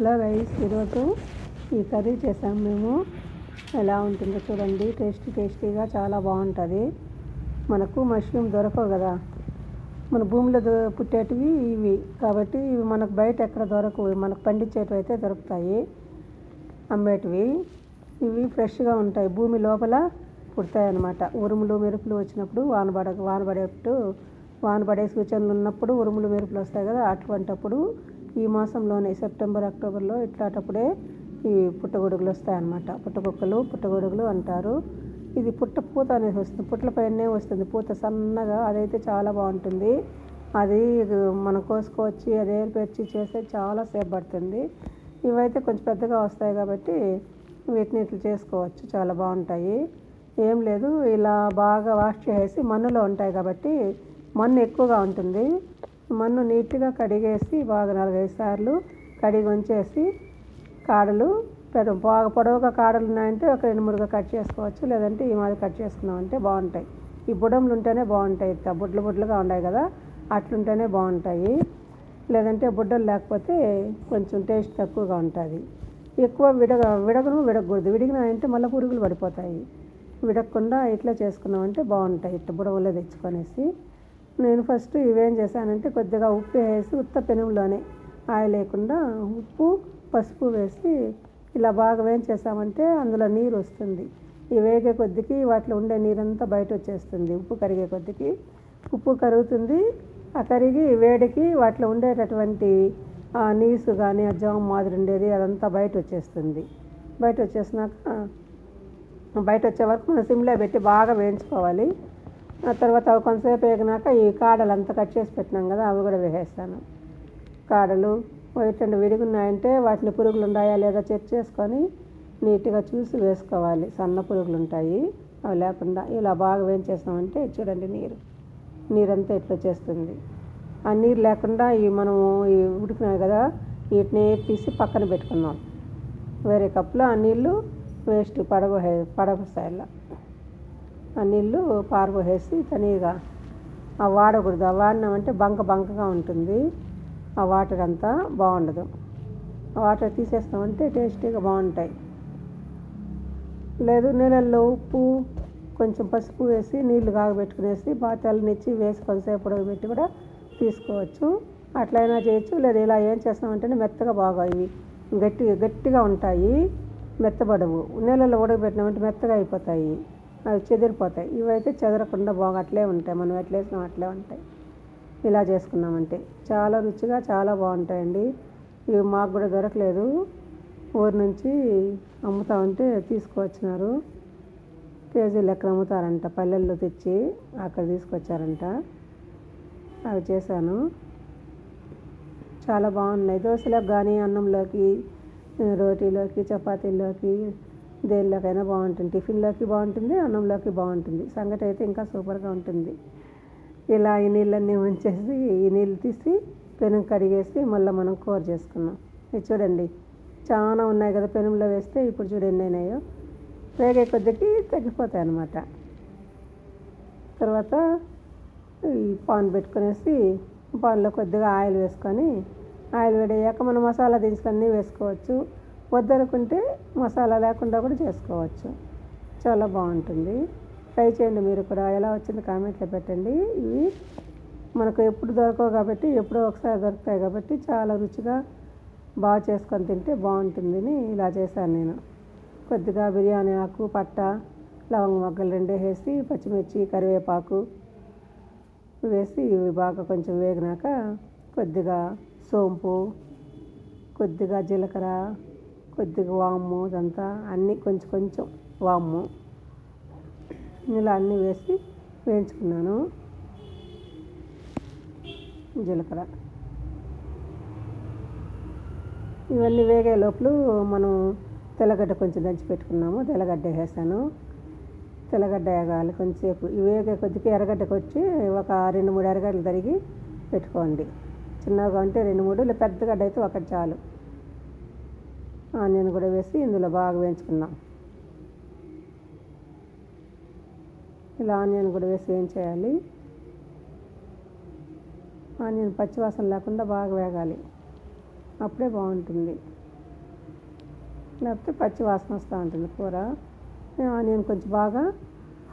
Hello guys ఈరోజు ఈ curry చేసాము మేము. ఎలా ఉంటుందో చూడండి. టేస్టీ టేస్టీగా చాలా బాగుంటుంది. మనకు మష్రూమ్ దొరకవు కదా. మన భూమిలో దొ- పుట్టేటివి ఇవి. కాబట్టి ఇవి మనకు బయట ఎక్కడ దొరకవు. మనకు పండించేటివి అయితే దొరుకుతాయి. అమ్మేటివి. ఇవి ఫ్రెష్గా ఉంటాయి. భూమి లోపల పుడతాయి అన్నమాట ఉరుములు మెరుపులు వచ్చినప్పుడు వాన పడ వాన పడేటప్పుడు వాన పడే సూచనలు ఉన్నప్పుడు ఉరుములు మెరుపులు వస్తాయి కదా. అటువంటప్పుడు ఈ మాసంలోనే సెప్టెంబర్ అక్టోబర్లో ఇట్లాటప్పుడే ఈ పుట్టగొడుగులు వస్తాయన్నమాట. పుట్టకొక్కలు పుట్టగొడుగులు అంటారు. ఇది పుట్ట పూత అనేది వస్తుంది. పుట్లపైనే వస్తుంది. పూత సన్నగా అదైతే చాలా బాగుంటుంది. అది మనం కోసుకొచ్చి అది ఏర్పరిచి చేస్తే చాలా సేపు పడుతుంది. ఇవైతే కొంచెం పెద్దగా వస్తాయి కాబట్టి వీటిని ఇట్లా చేసుకోవచ్చు. చాలా బాగుంటాయి. ఏం లేదు. ఇలా బాగా వాష్ చేసి మన్నులో ఉంటాయి కాబట్టి మన్ను ఎక్కువగా ఉంటుంది. మన్ను నీట్గా కడిగేసి బాగా నాలుగైదు సార్లు కడిగి ఉంచేసి కాడలు పెద్ద బాగా పొడవుగా కాడలు ఉన్నాయంటే ఒక రెండు మూడుగా కట్ చేసుకోవచ్చు. లేదంటే ఈ మాదిరి కట్ చేసుకున్నామంటే బాగుంటాయి. ఈ బుడములు ఉంటేనే బాగుంటాయి. బుడ్లు బుడ్లుగా ఉన్నాయి కదా అట్లుంటేనే బాగుంటాయి. లేదంటే బుడ్డలు లేకపోతే కొంచెం టేస్ట్ తక్కువగా ఉంటుంది. ఎక్కువ విడగ విడగను విడగకూడదు. విడిగినాయంటే మళ్ళీ పురుగులు పడిపోతాయి. విడగకుండా ఇట్లా చేసుకున్నామంటే బాగుంటాయి. ఇట్లా బుడవలో తెచ్చుకొనేసి నేను ఫస్ట్ ఇవేం చేశానంటే కొద్దిగా ఉప్పు వేసి ఉత్త పెనంలోనే ఆయిల్ లేకుండా ఉప్పు పసుపు వేసి ఇలా బాగా వేయించేసామంటే అందులో నీరు వస్తుంది. ఈ వేగే కొద్దికి వాటిలో ఉండే నీరంతా బయట వచ్చేస్తుంది ఉప్పు కరిగే కొద్దికి. ఉప్పు కరుగుతుంది ఆ కరిగి వేడికి వాటిలో ఉండేటటువంటి నీసు కానీ ఆ జామ్ మాదిరి ఉండేది అదంతా బయట వచ్చేస్తుంది. బయట వచ్చేసినాక బయట వచ్చే వరకు మనం సిమ్లో పెట్టి బాగా వేయించుకోవాలి. ఆ తర్వాత అవి కొంతసేపు వేగినాక ఈ కాడలు అంతా కట్ చేసి పెట్టినాం కదా అవి కూడా వేసేస్తాను. కాడలు ఎటువంటి విడిగి ఉన్నాయంటే వాటిని పురుగులు ఉన్నాయా లేదా చెక్ చేసుకొని నీట్గా చూసి వేసుకోవాలి. సన్న పురుగులు ఉంటాయి అవి లేకుండా ఇలా బాగా వేయించేసామంటే చూడండి నీరు. నీరంతా ఇట్లా వచ్చేస్తుంది. ఆ నీరు లేకుండా ఈ మనము ఈ ఉడికినాయి కదా వీటిని తీసి పక్కన పెట్టుకుందాం. వేరే కప్పులో ఆ నీళ్ళు వేస్ట్ పడవ పడవ ఇలా ఆ నీళ్ళు పారబోసేసి తనీగా ఆ వాడకూడదు. ఆ వాడినామంటే బంక బంకగా ఉంటుంది. ఆ వాటర్ అంతా బాగుండదు. ఆ వాటర్ తీసేస్తామంటే టేస్టీగా బాగుంటాయి. లేదు నీళ్ళల్లో ఉప్పు కొంచెం పసుపు వేసి నీళ్ళు కాగబెట్టుకునేసి బాతలనిచ్చి వేసి కొంతసేపు ఉడకబెట్టి కూడా తీసుకోవచ్చు. అట్లయినా చేయొచ్చు. లేదా ఇలా ఏం చేస్తామంటే మెత్తగా బాగా ఇవి గట్టి గట్టిగా ఉంటాయి. మెత్తబడవు. నీళ్ళల్లో ఉడకబెట్టినామంటే మెత్తగా అయిపోతాయి. అవి చెదిరిపోతాయి. ఇవైతే చెదరకుండా బాగా అట్లే ఉంటాయి. మనం ఎట్లా వేసినాం అట్లే ఉంటాయి. ఇలా చేసుకున్నామంటే చాలా రుచిగా చాలా బాగుంటాయండి. ఇవి మాకు కూడా దొరకలేదు. ఊరి నుంచి అమ్ముతా ఉంటే తీసుకువచ్చినారు. కేజీ లెక్కన అమ్ముతారంట. పల్లెల్లో తెచ్చి అక్కడ తీసుకొచ్చారంట. అవి చేశాను. చాలా బాగున్నాయి. దోశలకు కానీ అన్నంలోకి రోటీలోకి చపాతీల్లోకి దేనిలోకైనా బాగుంటుంది. టిఫిన్లోకి బాగుంటుంది అన్నంలోకి బాగుంటుంది. సంగటి అయితే ఇంకా సూపర్గా ఉంటుంది. ఇలా ఈ నీళ్ళన్నీ ఉంచేసి ఈ నీళ్ళు తీసి పెనం కడిగేసి మళ్ళీ మనం కూర చేసుకున్నాం. ఇది చూడండి. చాలా ఉన్నాయి కదా పెనంలో వేస్తే ఇప్పుడు చూడు ఎన్ని అయినాయో. వేగే కొద్దికి తగ్గిపోతాయి అన్నమాట. తర్వాత ఈ పాన్ పెట్టుకునేసి పాన్లో కొద్దిగా ఆయిల్ వేసుకొని ఆయిల్ వేడయ్యాక మనం మసాలా దినుసులు అన్నీ వేసుకోవచ్చు. వద్దనుకుంటే మసాలా లేకుండా కూడా చేసుకోవచ్చు. చాలా బాగుంటుంది. ట్రై చేయండి మీరు కూడా. ఎలా వచ్చింది కామెంట్లో పెట్టండి. ఇవి మనకు ఎప్పుడు దొరకవు కాబట్టి ఎప్పుడో ఒకసారి దొరుకుతాయి కాబట్టి చాలా రుచిగా బాగా చేసుకొని తింటే బాగుంటుందని ఇలా చేశాను నేను. కొద్దిగా బిర్యానీ ఆకు పట్ట లవంగ మొగ్గలు రెండే వేసి పచ్చిమిర్చి కరివేపాకు వేసి ఇవి బాగా కొంచెం వేగినాక కొద్దిగా సోంపు కొద్దిగా జీలకర్ర కొద్దిగా వాము ఇదంతా అన్నీ కొంచెం కొంచెం వాము. ఇలా అన్నీ వేసి వేయించుకున్నాను. జీలకర్ర. ఇవన్నీ వేగే లోపల మనం తెల్లగడ్డ కొంచెం దంచి పెట్టుకున్నాము. తెల్లగడ్డ వేసాను. తెల్లగడ్డ వేగాలి కొంచెంసేపు. ఇవి వేగే కొద్దిగా ఎర్రగడ్డకి వచ్చి ఒక రెండు మూడు ఎర్రగడ్డలు తరిగి పెట్టుకోండి. చిన్నగా ఉంటే రెండు మూడు లేదా పెద్దగడ్డ అయితే ఒకటి చాలు. ఆనియన్ కూడా వేసి ఇందులో బాగా వేయించుకున్నాం. ఇలా ఆనియన్ కూడా వేసి ఏం చేయాలి? ఆనియన్ పచ్చివాసన లేకుండా బాగా వేగాలి. అప్పుడే బాగుంటుంది. లేకపోతే పచ్చివాసన వస్తూ ఉంటుంది కూర. ఆనియన్ కొంచెం బాగా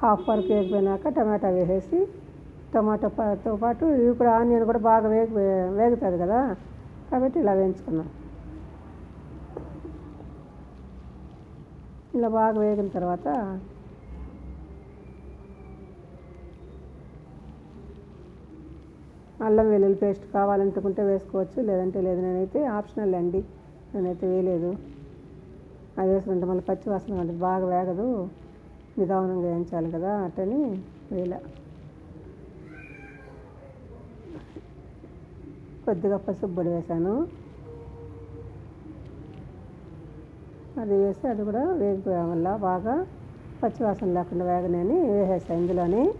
హాఫ్ వరకు వేగిపోయినాక టమాటా వేసేసి టమాటాతో పాటు ఇప్పుడు ఆనియన్ కూడా బాగా వేగి వేగుతుంది కదా. కాబట్టి ఇలా వేయించుకున్నాం. ఇలా బాగా వేగిన తర్వాత అల్లం వెల్లుల్లి పేస్ట్ కావాలనుకుంటే వేసుకోవచ్చు లేదంటే లేదు. నేనైతే ఆప్షనల్ అండి. నేనైతే వేయలేదు. అది వేసుకుంటే మళ్ళీ పచ్చి వాసన అంటే బాగా వేగదు. నిదానంగా వేయించాలి కదా అట్టని వేయలే. కొద్దిగా పసుపు పొడి వేసాను అది వేసి అది కూడా వేగిపోయాం వల్ల బాగా పచ్చివాసన లేకుండా వేగనని వేసేసాను ఇందులోని.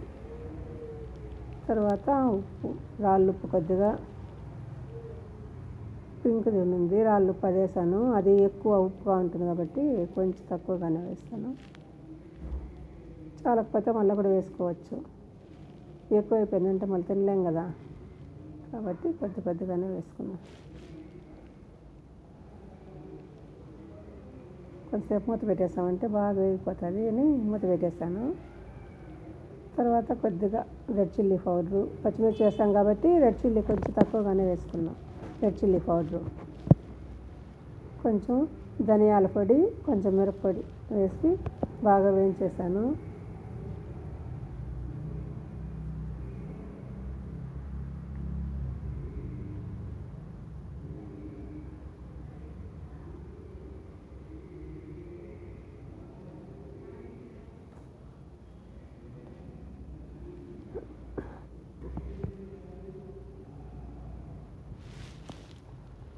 తర్వాత ఉప్పు రాళ్ళు ఉప్పు కొద్దిగా. పింక్ ఉంది రాళ్ళు ఉప్పు వేసాను. అది ఎక్కువ ఉప్పుగా ఉంటుంది కాబట్టి కొంచెం తక్కువగానే వేస్తాను. చాలకపోతే మళ్ళీ కూడా వేసుకోవచ్చు. ఎక్కువ అయిపోయిందంటే మళ్ళీ తినలేం కదా. కాబట్టి కొద్ది కొద్దిగానే వేసుకున్నాను. కొంతసేపు మూత పెట్టేసామంటే బాగా వేగిపోతుంది అని మూత పెట్టేసాను తర్వాత కొద్దిగా రెడ్ చిల్లీ పౌడరు పచ్చిమిర్చి వేస్తాం కాబట్టి రెడ్ చిల్లీ కొంచెం తక్కువగానే వేసుకున్నాం. Red chilli powder. కొంచెం ధనియాల పొడి కొంచెం మిరప్పొడి వేసి బాగా వేయించేసాను.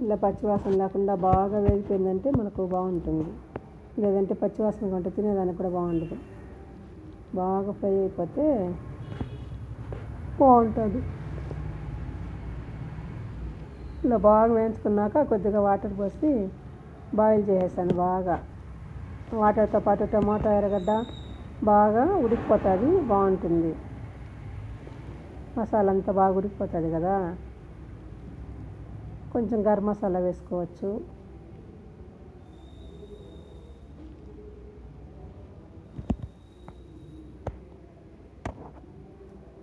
ఇలా పచ్చివాసన లేకుండా బాగా వేగిపోయిందంటే మనకు బాగుంటుంది. లేదంటే పచ్చివాసన కొంటే తినేదానికి కూడా బాగుండదు. బాగా ఫ్రై అయిపోతే బాగుంటుంది. ఇలా బాగా వేయించుకున్నాక కొద్దిగా వాటర్ పోసి బాయిల్ చేసేసాను బాగా. వాటర్తో పాటు టమాటా ఎర్రగడ్డ బాగా ఉడికిపోతుంది బాగుంటుంది. మసాలా అంతా బాగా ఉడికిపోతుంది కదా. కొంచెం గరం మసాలా వేసుకోవచ్చు.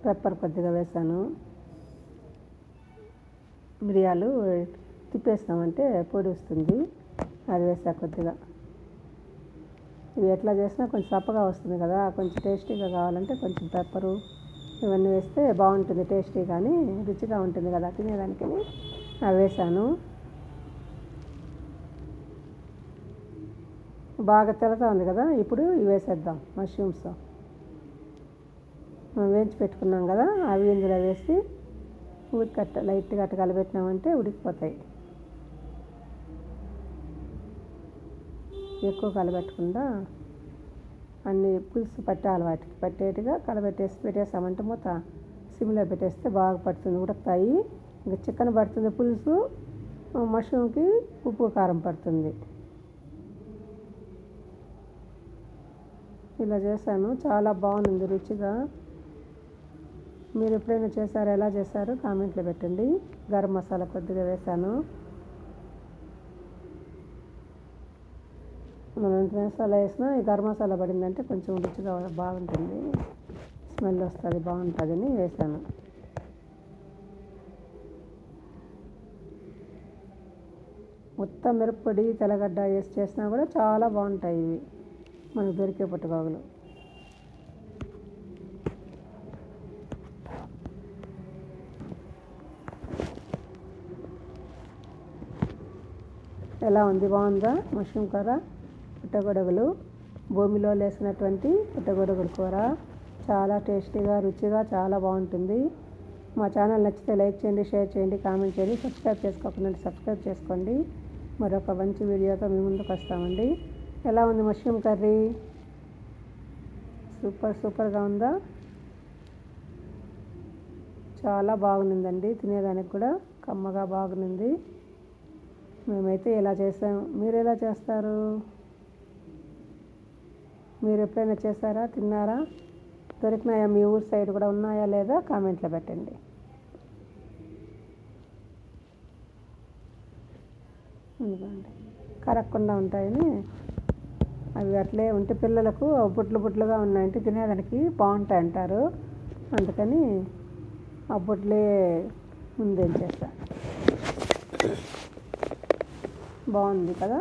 పెప్పర్ కొద్దిగా వేసాను. మిరియాలు తిప్పేసినామంటే పొడి వస్తుంది. అది వేసా కొద్దిగా. ఇవి ఎట్లా చేసినా కొంచెం చప్పగా వస్తుంది కదా కొంచెం టేస్టీగా కావాలంటే కొంచెం పెప్పరు ఇవన్నీ వేస్తే బాగుంటుంది టేస్టీ కానీ రుచిగా ఉంటుంది కదా తినేదానికి వేసాను బాగా తెలతా ఉంది కదా ఇప్పుడు ఇవి వేసేద్దాం మష్రూమ్స్ మనం వేయించి పెట్టుకున్నాం కదా అవి ఇందులో వేసి ఉడికట్ట లైట్గా అట్ట కలిపెట్టినామంటే ఉడికిపోతాయి. ఎక్కువ కలబెట్టకుండా అన్ని పులుసు పట్టాలి వాటికి పట్టేట్టుగా కలబెట్టేసి పెట్టేసామంటే మూత సిమ్లో పెట్టేస్తే బాగా పడుతుంది ఉడుకుతాయి. ఇంకా చికెన్ పడుతుంది పులుసు మష్రూమ్కి ఉప్పు కారం పడుతుంది. ఇలా చేశాను. చాలా బాగుంది రుచిగా. మీరు ఎప్పుడైనా చేశారో ఎలా చేశారో కామెంట్లో పెట్టండి. గరం మసాలా కొద్దిగా వేసాను మనం ఎంత మసాలా వేసినా ఈ గరం మసాలా పడిందంటే కొంచెం రుచిగా బాగుంటుంది. స్మెల్ వస్తుంది బాగుంటుందని వేసాను మొత్తం మిరప్పొడి తెల్లగడ్డ వేసి చేసినా కూడా చాలా బాగుంటాయి ఇవి. మనకు దొరికే పుట్టగోగులు. ఎలా ఉంది? బాగుందా? మష్రూమ్ కూర? పుట్టగొడగలు. భూమిలో లేసినటువంటి పుట్టగొడుగుల కూర చాలా టేస్టీగా రుచిగా చాలా బాగుంటుంది. మా ఛానల్ నచ్చితే లైక్ చేయండి షేర్ చేయండి కామెంట్ చేయండి. సబ్స్క్రైబ్ చేసుకోకుండా సబ్స్క్రైబ్ చేసుకోండి. మరొక మంచి వీడియోతో మీ ముందుకు వస్తామండి. ఎలా ఉంది మష్రూమ్ కర్రీ? సూపర్ సూపర్గా ఉందా? చాలా బాగుందండి తినేదానికి కూడా. కమ్మగా బాగుంది. మేమైతే ఇలా చేసాం. మీరు ఎలా చేస్తారు? మీరు ఎప్పుడైనా చేశారా? తిన్నారా? దొరికినాయా మీ ఊరు సైడ్ కూడా ఉన్నాయా లేదా కామెంట్లో పెట్టండి. ఇదిగోండి కరగకుండా ఉంటాయని. అవి అట్లే ఉంటే పిల్లలకు బుట్లు బుట్లుగా ఉన్నాయంటే తినేదానికి బాగుంటాయి అంటారు అందుకని ఆ బుట్లే ముందేం చేస్తాను బాగుంది కదా?